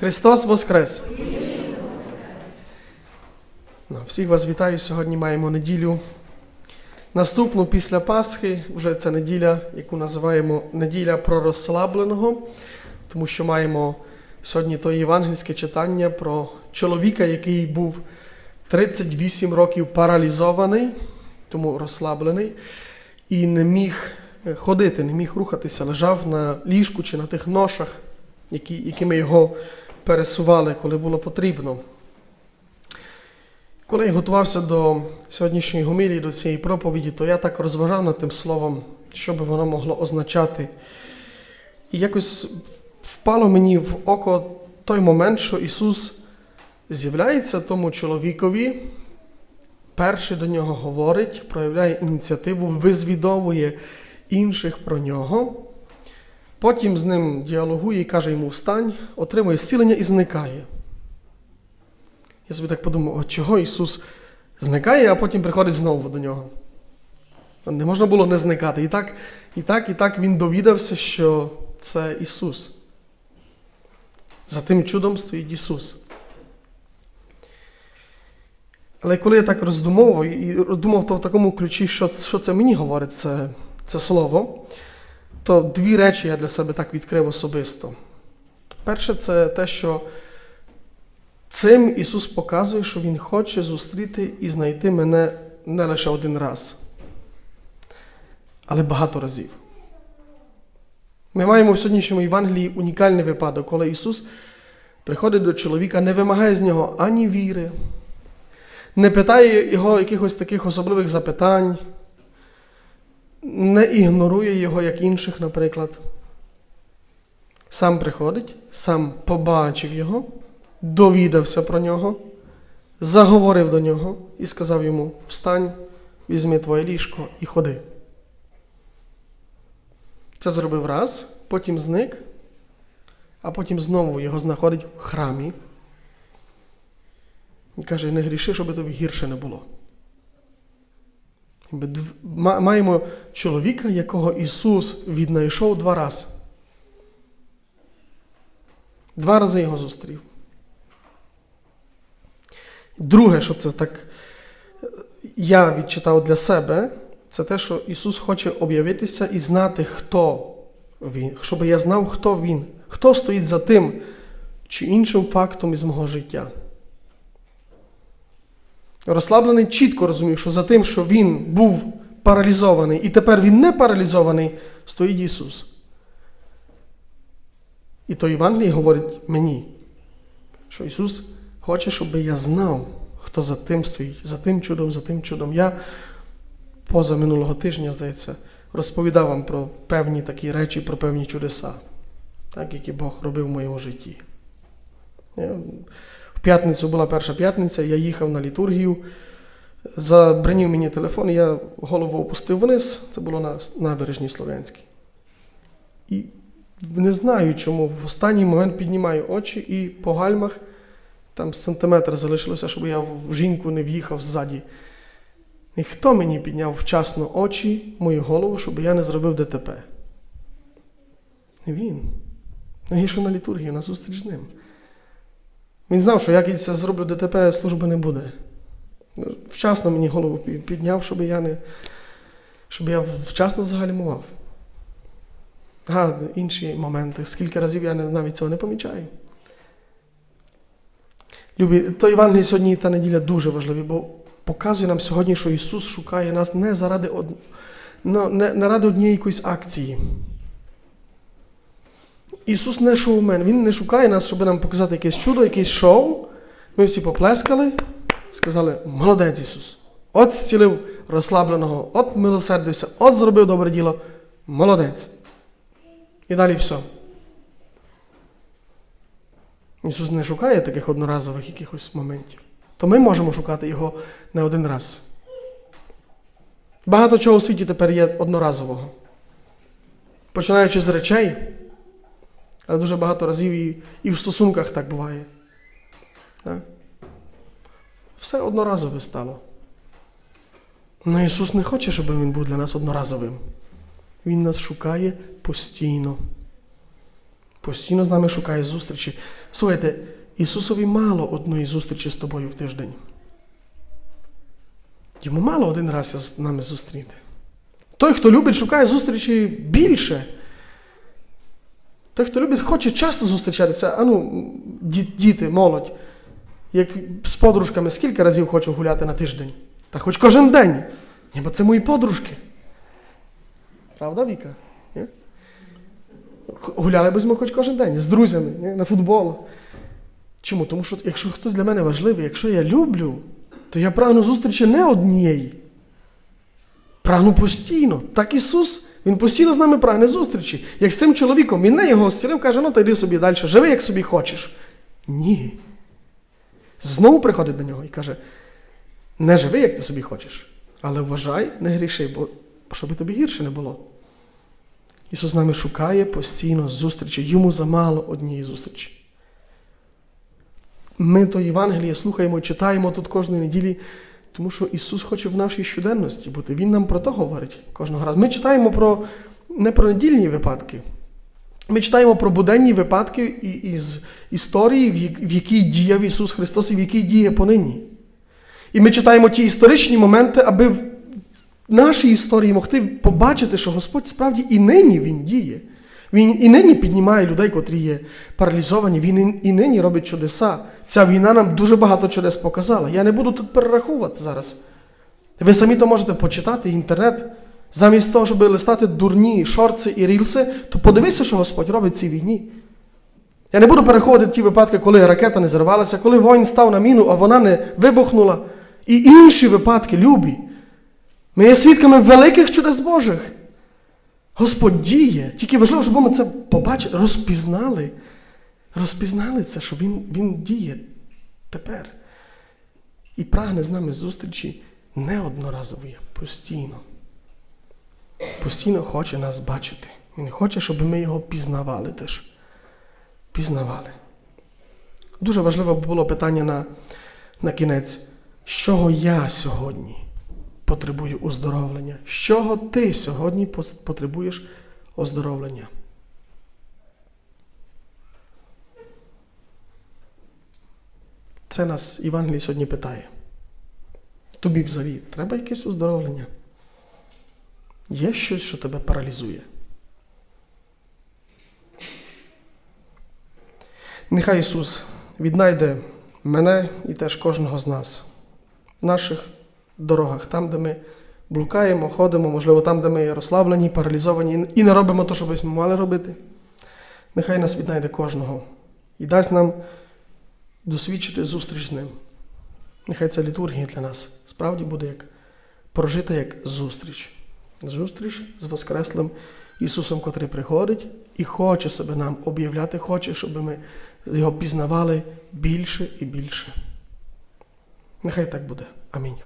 Христос Воскрес! Ну, Всіх вас вітаю. Сьогодні маємо неділю. Наступну після Пасхи, вже це неділя, яку називаємо неділя про розслабленого, тому що маємо сьогодні то євангельське читання про чоловіка, який був 38 років паралізований, тому розслаблений, і не міг е, ходити, не міг рухатися, лежав на ліжку чи на тих ношах, які, якими його пересували, коли було потрібно. Коли я готувався до сьогоднішньої гомілії, до цієї проповіді, то я так розважав над тим словом, що би воно могло означати. І якось впало мені в око той момент, що Ісус з'являється тому чоловікові, перший до нього говорить, проявляє ініціативу, визвідовує інших про нього. Потім з ним діалогує і каже йому встань, отримує зцілення і зникає. Я собі так подумав, от чого Ісус зникає, а потім приходить знову до нього. Не можна було не зникати. І так, і так, і так він довідався, що це Ісус. За тим чудом стоїть Ісус. Але коли я так роздумовував і думав то в такому ключі, що, що це мені говорить, це, це слово, то дві речі я для себе так відкрив особисто. Перше, це те, що цим Ісус показує, що Він хоче зустріти і знайти мене не лише один раз, але багато разів. Ми маємо в сьогоднішньому Євангелії унікальний випадок, коли Ісус приходить до чоловіка, не вимагає з нього ані віри, не питає його якихось таких особливих запитань, не ігнорує його, як інших, наприклад. Сам приходить, сам побачив його, довідався про нього, заговорив до нього і сказав йому: Встань, візьми твоє ліжко і ходи. Це зробив раз, потім зник, а потім знову його знаходить в храмі. І каже, не гріши, щоб тобі гірше не було. Маємо чоловіка, якого Ісус віднайшов два рази. Два рази його зустрів. Друге, що це так я відчитав для себе, це те, що Ісус хоче об'явитися і знати, хто Він, щоб я знав, хто Він, хто стоїть за тим чи іншим фактом із мого життя. Розслаблений чітко розумів, що за тим, що він був паралізований, і тепер він не паралізований, стоїть Ісус. І то Євангеліє говорить мені, що Ісус хоче, щоб я знав, хто за тим стоїть, за тим чудом, за тим чудом. Я поза минулого тижня, здається, розповідав вам про певні такі речі, про певні чудеса, так, які Бог робив в моєму житті. П'ятницю була перша п'ятниця, я їхав на літургію, забранів мені телефон, я голову опустив вниз, це було на набережній Слов'янській. І не знаю чому, в останній момент піднімаю очі і по гальмах там сантиметр залишилося, щоб я в жінку не в'їхав ззаді. І хто мені підняв вчасно очі, мою голову, щоб я не зробив ДТП? Він. Я йшов на літургію, на зустріч з ним. Він знав, що як я це зроблю ДТП, служби не буде. Вчасно мені голову підняв, щоб я не. щоб я вчасно загальмував. А інші моменти. Скільки разів я навіть цього не помічаю. Любі, то Євангеліє сьогодні та неділя дуже важливі, бо показує нам сьогодні, що Ісус шукає нас не заради од... не, не ради однієї якоїсь акції. Ісус не шоумен, Він не шукає нас, щоб нам показати якесь чудо, якесь шоу. Ми всі поплескали, сказали, молодець Ісус. От зцілив розслабленого, от милосердився, от зробив добре діло. Молодець. І далі все. Ісус не шукає таких одноразових якихось моментів. То ми можемо шукати Його не один раз. Багато чого у світі тепер є одноразового. Починаючи з речей, дуже багато разів і, і в стосунках так буває. Так? Все одноразове стало. Але Ісус не хоче, щоб Він був для нас одноразовим. Він нас шукає постійно. Постійно з нами шукає зустрічі. Слухайте, Ісусові мало одної зустрічі з тобою в тиждень. Йому мало один раз з нами зустріти. Той, хто любить, шукає зустрічі більше. Той, хто любить, хоче часто зустрічатися. А ну, діти, молодь, як з подружками, скільки разів хочу гуляти на тиждень? Та хоч кожен день. Ні, бо це мої подружки. Правда, Віка? Ні? Гуляли б ми хоч кожен день з друзями ні? на футбол. Чому? Тому що якщо хтось для мене важливий, якщо я люблю, то я прагну зустрічі не однієї. Прагну постійно. Так Ісус, Він постійно з нами прагне зустрічі. Як з цим чоловіком, він не його зцілив, каже, ну та йди собі далі, живи, як собі хочеш. Ні. Знову приходить до нього і каже: не живи, як ти собі хочеш, але вважай, не гріши, бо щоб тобі гірше не було. Ісус з нами шукає постійно зустрічі, йому замало однієї зустрічі. Ми то Євангеліє слухаємо і читаємо тут кожної неділі, тому що Ісус хоче в нашій щоденності бути. Він нам про то говорить кожного разу. Ми читаємо про не про недільні випадки. Ми читаємо про буденні випадки із історії, в якій діяв Ісус Христос і в якій діє понині. І ми читаємо ті історичні моменти, аби в нашій історії могти побачити, що Господь справді і нині Він діє. Він і нині піднімає людей, котрі є паралізовані, він і- нині робить чудеса. Ця війна нам дуже багато чудес показала. Я не буду тут перераховувати зараз. Ви самі то можете почитати інтернет. Замість того, щоб листати дурні шорти і рілси, то подивися, що Господь робить в цій війні. Я не буду переходити ті випадки, коли ракета не зірвалася, коли воїн став на міну, а вона не вибухнула. І інші випадки, любі. Ми є свідками великих чудес Божих. Господь діє. Тільки важливо, щоб ми це побачили, розпізнали. Розпізнали це, що Він, він діє тепер. І прагне з нами зустрічі не одноразової, а постійно. Постійно хоче нас бачити. Він хоче, щоб ми його пізнавали теж. Пізнавали. Дуже важливе було питання на, на кінець. З чого я сьогодні потребую оздоровлення? З чого ти сьогодні потребуєш оздоровлення? Це нас Євангелій сьогодні питає. Тобі взагалі треба якесь оздоровлення? Є щось, що тебе паралізує? Нехай Ісус віднайде мене і теж кожного з нас наших дорогах, там, де ми блукаємо, ходимо, можливо, там, де ми розслаблені, паралізовані і не робимо те, що ми мали робити. Нехай нас віднайде кожного і дасть нам досвідчити зустріч з ним. Нехай ця літургія для нас справді буде як прожита як зустріч. Зустріч з Воскреслим Ісусом, котрий приходить і хоче себе нам об'являти, хоче, щоб ми його пізнавали більше і більше. Нехай так буде. Амінь.